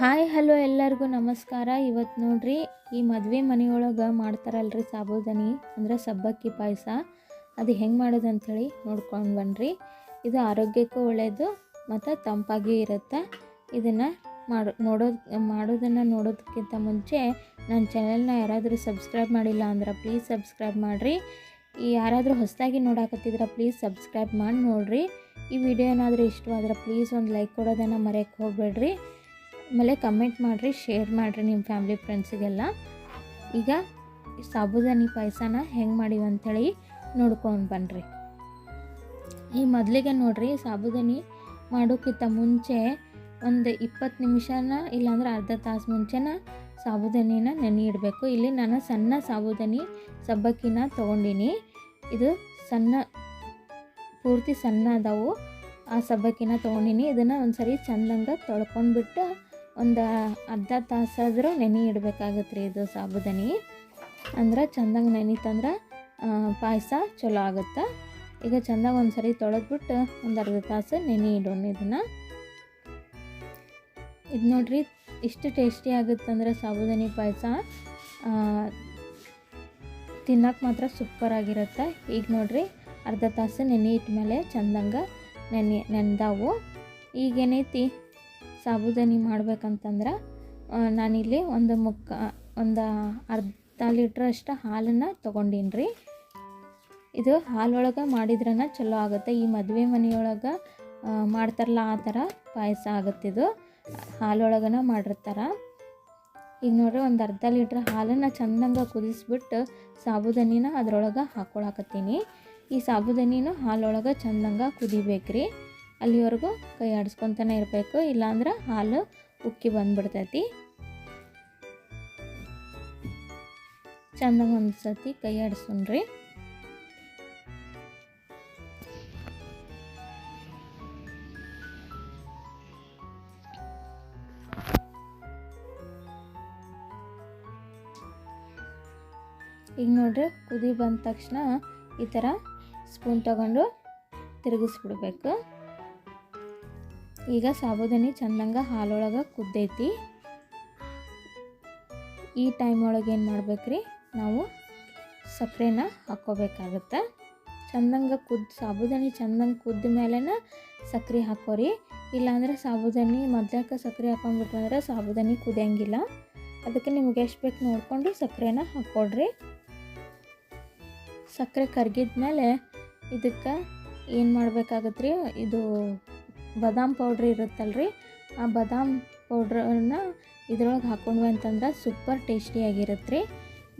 Hi, hello ಎಲ್ಲರಿಗೂ ನಮಸ್ಕಾರ. ಇವತ್ತು ನೋಡ್ರಿ, ಈ ಮದುವೆ ಮನೆಯೊಳಗೆ ಮಾಡ್ತಾರಲ್ರಿ ಸಾಬೂದಾನಿ, ಅಂದರೆ ಸಬ್ಬಕ್ಕಿ ಪಾಯಸ. ಅದು ಹೆಂಗೆ ಮಾಡೋದು ಅಂಥೇಳಿ ನೋಡ್ಕೊಂಡು ಬನ್ನಿರಿ ಇದು ಆರೋಗ್ಯಕ್ಕೂ ಒಳ್ಳೆಯದು ಮತ್ತು ತಂಪಾಗಿ ಇರುತ್ತೆ. ಇದನ್ನು ಮಾಡೋ, ನೋಡೋದು, ಮಾಡೋದನ್ನು ನೋಡೋದಕ್ಕಿಂತ ಮುಂಚೆ ನನ್ನ ಚಾನೆಲ್ನ ಯಾರಾದರೂ ಸಬ್ಸ್ಕ್ರೈಬ್ ಮಾಡಿಲ್ಲ ಅಂದ್ರೆ ಪ್ಲೀಸ್ ಸಬ್ಸ್ಕ್ರೈಬ್ ಮಾಡಿರಿ. ಈ ಯಾರಾದರೂ ಹೊಸದಾಗಿ ನೋಡಾಕತ್ತಿದ್ರೆ ಪ್ಲೀಸ್ ಸಬ್ಸ್ಕ್ರೈಬ್ ಮಾಡಿ ನೋಡಿರಿ. ಈ ವಿಡಿಯೋ ಏನಾದರೂ ಇಷ್ಟವಾದ್ರೆ ಪ್ಲೀಸ್ ಒಂದು ಲೈಕ್ ಕೊಡೋದನ್ನು ಮರೆಯಕ್ಕೆ ಹೋಗಬೇಡ್ರಿ. ಆಮೇಲೆ ಕಮೆಂಟ್ ಮಾಡಿರಿ ಶೇರ್ ಮಾಡಿರಿ ನಿಮ್ಮ ಫ್ಯಾಮ್ಲಿ ಫ್ರೆಂಡ್ಸಿಗೆಲ್ಲ ಈಗ ಸಾಬುದಾನಿ ಪಾಯಸನ ಹೆಂಗೆ ಮಾಡಿವಿ ಅಂಥೇಳಿ ನೋಡ್ಕೊಂಡು ಬನ್ನಿರಿ ಈ ಮೊದಲಿಗೆ ನೋಡಿರಿ ಸಾಬುದಾನಿ ಮಾಡೋಕ್ಕಿಂತ ಮುಂಚೆ ಒಂದು ಇಪ್ಪತ್ತು ನಿಮಿಷನ ಇಲ್ಲಾಂದ್ರೆ ಅರ್ಧ ತಾಸು ಮುಂಚೆನ ಸಾಬುದಾನಿನ ನೆನೆ ಇಡಬೇಕು. ಇಲ್ಲಿ ನಾನು ಸಣ್ಣ ಸಾಬುದಾನಿ ಸಬ್ಬಕ್ಕಿನ ತೊಗೊಂಡಿನಿ. ಇದು ಸಣ್ಣ, ಪೂರ್ತಿ ಸಣ್ಣ ಅದಾವು. ಆ ಸಬ್ಬಕ್ಕಿನ ತೊಗೊಂಡಿನಿ. ಇದನ್ನು ಒಂದು ಸರಿ ಚಂದಂಗೆ ತೊಳ್ಕೊಂಡ್ಬಿಟ್ಟು ಒಂದು ಅರ್ಧ ತಾಸಾದರೂ ನೆನೆ ಇಡಬೇಕಾಗತ್ತೆ ರೀ ಇದು ಸಾಬುದಾನಿ. ಅಂದ್ರೆ ಚಂದಂಗೆ ನೆನೀತಂದ್ರೆ ಪಾಯಸ ಚಲೋ ಆಗುತ್ತೆ. ಈಗ ಚೆಂದಾಗಿ ಒಂದು ಸರಿ ತೊಳೆದ್ಬಿಟ್ಟು ಒಂದು ಅರ್ಧ ತಾಸು ನೆನೆ ಇಡೋಣ ಇದನ್ನು. ಇದು ನೋಡ್ರಿ, ಇಷ್ಟು ಟೇಸ್ಟಿ ಆಗುತ್ತಂದ್ರೆ ಸಾಬುದಾನಿ ಪಾಯಸ. ತಿನ್ನಕ್ಕೆ ಮಾತ್ರ ಸೂಪರ್ ಆಗಿರುತ್ತೆ. ಈಗ ನೋಡ್ರಿ, ಅರ್ಧ ತಾಸು ನೆನೆ ಇಟ್ಮೇಲೆ ಚಂದಂಗೆ ನೆನೆ ನೆನೆದಾವು ಈಗೇನೈತಿ ಸಾಬೂದಾನಿ ಮಾಡ್ಬೇಕಂತಂದ್ರೆ ನಾನಿಲ್ಲಿ ಒಂದು ಮುಕ್ಕ, ಒಂದು ಅರ್ಧ ಲೀಟ್ರಷ್ಟು ಹಾಲನ್ನು ತೊಗೊಂಡೀನಿ ರೀ ಇದು ಹಾಲೊಳಗೆ ಮಾಡಿದ್ರನ ಚಲೋ ಆಗುತ್ತೆ. ಈ ಮದುವೆ ಮನೆಯೊಳಗೆ ಮಾಡ್ತಾರಲ್ಲ ಆ ಥರ ಪಾಯಸ ಆಗುತ್ತಿದು. ಹಾಲೊಳಗನ ಮಾಡಿರ್ತಾರೆ. ಈಗ ನೋಡ್ರಿ ಒಂದು ಅರ್ಧ ಲೀಟ್ರ್ ಹಾಲನ್ನು ಚಂದಂಗೆ ಕುದಿಸ್ಬಿಟ್ಟು ಸಾಬುದಾನಿನ ಅದರೊಳಗೆ ಹಾಕೊಳಕತ್ತೀನಿ. ಈ ಸಾಬುದಾನಿನೂ ಹಾಲೊಳಗೆ ಚಂದಂಗೆ ಕುದಿಬೇಕ್ರಿ. ಅಲ್ಲಿವರೆಗೂ ಕೈ ಆಡಿಸ್ಕೊತಾನೆ ಇರಬೇಕು, ಇಲ್ಲಾಂದ್ರೆ ಹಾಲು ಉಕ್ಕಿ ಬಂದ್ಬಿಡ್ತೈತಿ. ಚಂದಂಗೆ ಒಂದು ಸತಿ ಕೈ ಆಡಿಸ್ಕೊಂಡ್ರಿ. ಈಗ ನೋಡ್ರಿ, ಕುದಿ ಬಂದ ತಕ್ಷಣ ಈ ಥರ ಸ್ಪೂನ್ ತಗೊಂಡು ತಿರುಗಿಸ್ಬಿಡ್ಬೇಕು. ಈಗ ಸಾಬುದಾನಿ ಚಂದಂಗ ಹಾಲೊಳಗೆ ಕುದ್ದೈತಿ. ಈ ಟೈಮ್ ಒಳಗೆ ಏನು ಮಾಡ್ಬೇಕ್ರಿ? ನಾವು ಸಕ್ಕರೆನ ಹಾಕ್ಕೋಬೇಕಾಗತ್ತೆ ಚಂದಂಗ ಕುದ್ದು ಸಾಬುದಾನಿ ಚಂದಂಗೆ ಕುದ್ದ ಮೇಲೆನ ಸಕ್ಕರೆ ಹಾಕೋರಿ. ಇಲ್ಲಾಂದ್ರೆ ಸಾಬುದಾನಿ ಮೊದ್ಲಕ್ಕೆ ಸಕ್ಕರೆ ಹಾಕೊಂಡ್ಬಿಟ್ರಂದ್ರೆ ಸಾಬುದಾನಿ ಕುದಿಯಂಗಿಲ್ಲ. ಅದಕ್ಕೆ ನಿಮ್ಗೆ ಎಷ್ಟು ಬೇಕು ನೋಡಿಕೊಂಡು ಸಕ್ಕರೆನ ಹಾಕ್ಕೊಡ್ರಿ ಸಕ್ಕರೆ ಕರ್ಗಿದ್ಮೇಲೆ ಇದಕ್ಕೆ ಏನು ಮಾಡಬೇಕಾಗತ್ತೆ ರೀ ಇದು ಬಾದಾಮ್ ಪೌಡ್ರ್ ಇರುತ್ತಲ್ರಿ? ಆ ಬಾದಾಮ್ ಪೌಡ್ರನ್ನ ಇದ್ರೊಳಗೆ ಹಾಕೊಂಡ್ವಿ ಅಂತಂದ್ರೆ ಸೂಪರ್ ಟೇಸ್ಟಿಯಾಗಿರುತ್ತೆ ರೀ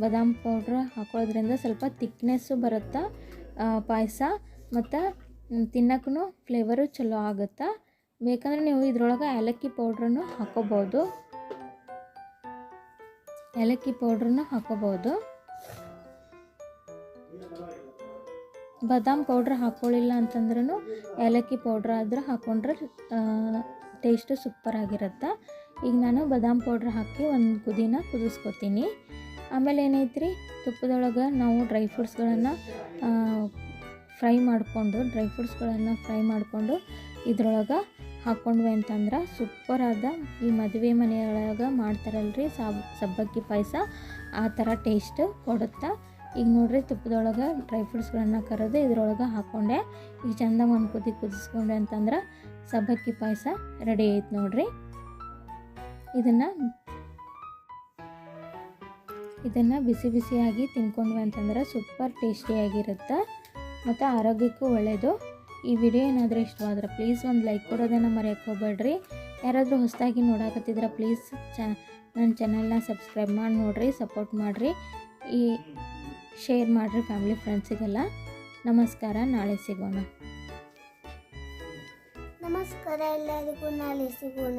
ಬಾದಾಮ್ ಪೌಡ್ರ್ ಹಾಕೊಳ್ಳೋದ್ರಿಂದ ಸ್ವಲ್ಪ ತಿಕ್ನೆಸ್ಸು ಬರುತ್ತೆ ಪಾಯಸ ಮತ್ತು ತಿನ್ನಕ್ಕೂ ಫ್ಲೇವರು ಚಲೋ ಆಗುತ್ತೆ. ಬೇಕಂದ್ರೆ ನೀವು ಇದ್ರೊಳಗೆ ಏಲಕ್ಕಿ ಪೌಡ್ರನ್ನು ಹಾಕೋಬೋದು ಏಲಕ್ಕಿ ಪೌಡ್ರನ್ನು ಹಾಕೋಬೋದು ಬಾದಾಮ್ ಪೌಡ್ರ್ ಹಾಕ್ಕೊಳ್ಳಿಲ್ಲ ಅಂತಂದ್ರೂ ಏಲಕ್ಕಿ ಪೌಡ್ರ್ ಆದರೂ ಹಾಕ್ಕೊಂಡ್ರೆ ಟೇಸ್ಟು ಸೂಪರ್ ಆಗಿರುತ್ತೆ? ಈಗ ನಾನು ಬಾದಾಮ್ ಪೌಡ್ರ್ ಹಾಕಿ ಒಂದು ಕುದಿನ ಕುದಿಸ್ಕೊತೀನಿ. ಆಮೇಲೆ ಏನೈತ್ರಿ? ತುಪ್ಪದೊಳಗೆ ನಾವು ಡ್ರೈ ಫ್ರೂಟ್ಸ್ಗಳನ್ನು ಫ್ರೈ ಮಾಡಿಕೊಂಡು ಡ್ರೈ ಫ್ರೂಟ್ಸ್ಗಳನ್ನು ಫ್ರೈ ಮಾಡಿಕೊಂಡು ಇದ್ರೊಳಗೆ ಹಾಕ್ಕೊಂಡ್ವಿ ಅಂತಂದ್ರೆ ಸೂಪರಾದ ಈ ಮದುವೆ ಮನೆಯೊಳಗೆ ಮಾಡ್ತಾರಲ್ರಿ ಸಾಬ್, ಸಬ್ಬಕ್ಕಿ ಪಾಯಸ, ಆ ಥರ ಟೇಸ್ಟ್ ಕೊಡುತ್ತೆ? ಈಗ ನೋಡ್ರಿ ತುಪ್ಪದೊಳಗೆ ಡ್ರೈ ಫ್ರೂಟ್ಸ್ಗಳನ್ನು ಕರೆದು ಇದ್ರೊಳಗೆ ಹಾಕ್ಕೊಂಡೆ ಈಗ ಚಂದ ಒಂದು ಕುದಿ ಕುದಿಸ್ಕೊಂಡೆ ಅಂತಂದ್ರೆ ಸಬ್ಬಕ್ಕಿ ಪಾಯಸ ರೆಡಿ ಐತೆ ನೋಡ್ರಿ. ಇದನ್ನು ಇದನ್ನು ಬಿಸಿ ಬಿಸಿಯಾಗಿ ತಿನ್ಕೊಂಡ್ವಿ ಅಂತಂದ್ರೆ ಸೂಪರ್ ಟೇಸ್ಟಿಯಾಗಿರುತ್ತೆ ಮತ್ತು ಆರೋಗ್ಯಕ್ಕೂ ಒಳ್ಳೆಯದು ಈ ವಿಡಿಯೋ ಏನಾದರೂ ಇಷ್ಟವಾದ್ರೆ ಪ್ಲೀಸ್ ಒಂದು ಲೈಕ್ ಕೊಡೋದನ್ನು ಮರೆಯೋಕ್ಕೆ ಯಾರಾದರೂ ಹೊಸದಾಗಿ ನೋಡಾಕತ್ತಿದ್ರೆ ಪ್ಲೀಸ್ ಚ ನನ್ನ ಚಾನಲ್ನ ಸಬ್ಸ್ಕ್ರೈಬ್ ಮಾಡಿ ನೋಡಿರಿ ಸಪೋರ್ಟ್ ಮಾಡಿರಿ. ಈ ಶೇರ್ ಮಾಡಿರಿ ಫ್ಯಾಮಿಲಿ ಫ್ರೆಂಡ್ಸಿಗೆಲ್ಲ. ನಮಸ್ಕಾರ ನಾಳೆ ಸಿಗೋಣ. ನಮಸ್ಕಾರ ಎಲ್ಲರಿಗೂ ನಾಳೆ ಸಿಗೋಣ.